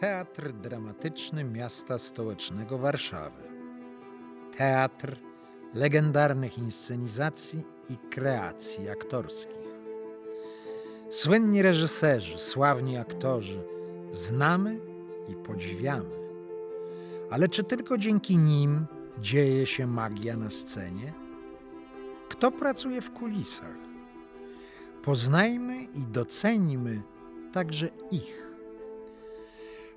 Teatr Dramatyczny Miasta Stołecznego Warszawy. Teatr legendarnych inscenizacji i kreacji aktorskich. Słynni reżyserzy, sławni aktorzy znamy i podziwiamy. Ale czy tylko dzięki nim dzieje się magia na scenie? Kto pracuje w kulisach? Poznajmy i doceńmy także ich.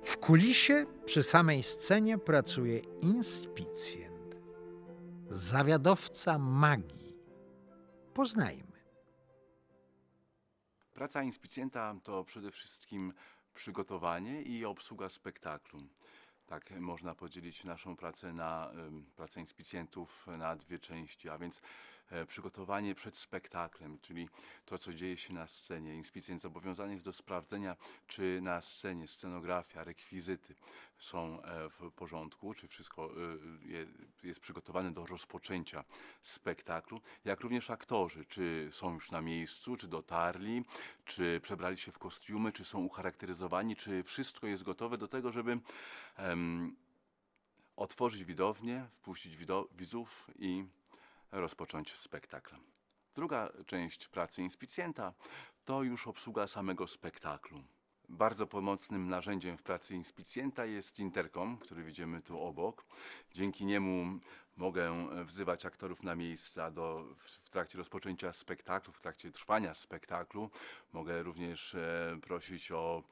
W kulisie przy samej scenie pracuje inspicjent, zawiadowca magii. Poznajmy. Praca inspicjenta to przede wszystkim przygotowanie i obsługa spektaklu. Tak można podzielić naszą pracę na em, pracę inspicjentów na dwie części, a więc przygotowanie przed spektaklem, czyli to, co dzieje się na scenie. Inspicjent zobowiązany jest do sprawdzenia, czy na scenie scenografia, rekwizyty są e, w porządku, czy wszystko e, je- jest przygotowane do rozpoczęcia spektaklu, jak również aktorzy, czy są już na miejscu, czy dotarli, czy przebrali się w kostiumy, czy są ucharakteryzowani, czy wszystko jest gotowe do tego, żeby em, otworzyć widownię, wpuścić widzów i rozpocząć spektakl. Druga część pracy inspicjenta to już obsługa samego spektaklu. Bardzo pomocnym narzędziem w pracy inspicjenta jest interkom, który widzimy tu obok. Dzięki niemu mogę wzywać aktorów na miejsca do, w, trakcie rozpoczęcia spektaklu, w trakcie trwania spektaklu. Mogę również e, prosić o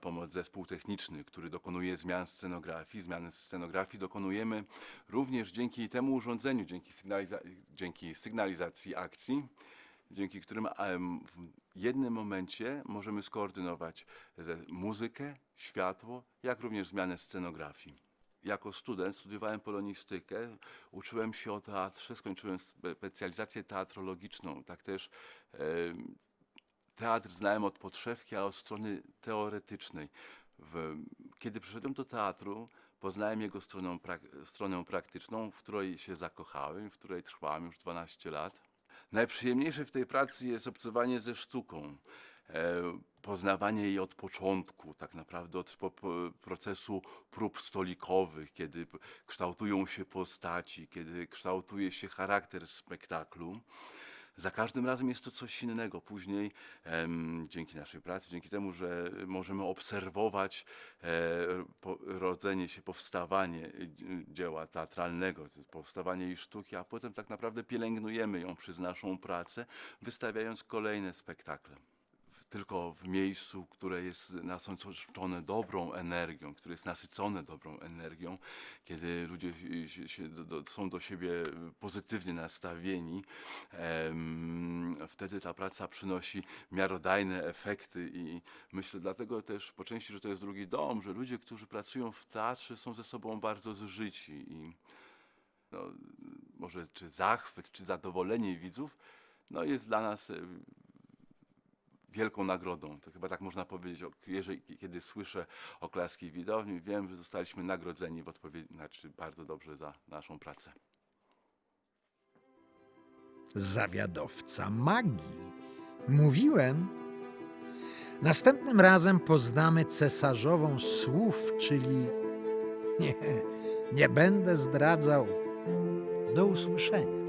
pomoc zespół techniczny, który dokonuje zmian scenografii. Zmiany scenografii dokonujemy również dzięki temu urządzeniu, dzięki, sygnaliza- dzięki sygnalizacji akcji, dzięki którym w jednym momencie możemy skoordynować ze- muzykę, światło, jak również zmianę scenografii. Jako student studiowałem polonistykę, uczyłem się o teatrze, skończyłem spe- specjalizację teatrologiczną. Tak też teatr znałem od podszewki, ale od strony teoretycznej. W, kiedy przyszedłem do teatru, poznałem jego stronę, prak- stronę praktyczną, w której się zakochałem, w której trwałem już 12 lat. Najprzyjemniejsze w tej pracy jest obcowanie ze sztuką, e, poznawanie jej od początku, tak naprawdę od po, po, procesu prób stolikowych, kiedy kształtują się postaci, kiedy kształtuje się charakter spektaklu. Za każdym razem jest to coś innego. Później, em, dzięki naszej pracy, dzięki temu, że możemy obserwować e, po, rodzenie się, powstawanie dzieła teatralnego, powstawanie jej sztuki, a potem tak naprawdę pielęgnujemy ją przez naszą pracę, wystawiając kolejne spektakle. Tylko w miejscu, które jest nasycone dobrą energią, które jest nasycone dobrą energią, kiedy ludzie się, się do, są do siebie pozytywnie nastawieni, em, wtedy ta praca przynosi miarodajne efekty i myślę dlatego też po części, że to jest drugi dom, że ludzie, którzy pracują w teatrze są ze sobą bardzo zżyci i no, może czy zachwyt, czy zadowolenie widzów, no jest dla nas wielką nagrodą. To chyba tak można powiedzieć, jeżeli, kiedy słyszę oklaski widowni, wiem, że zostaliśmy nagrodzeni w odpowiedzi, znaczy bardzo dobrze za naszą pracę. Zawiadowca magii. Mówiłem. Następnym razem poznamy cesarzową słów, czyli nie, nie będę zdradzał. Do usłyszenia.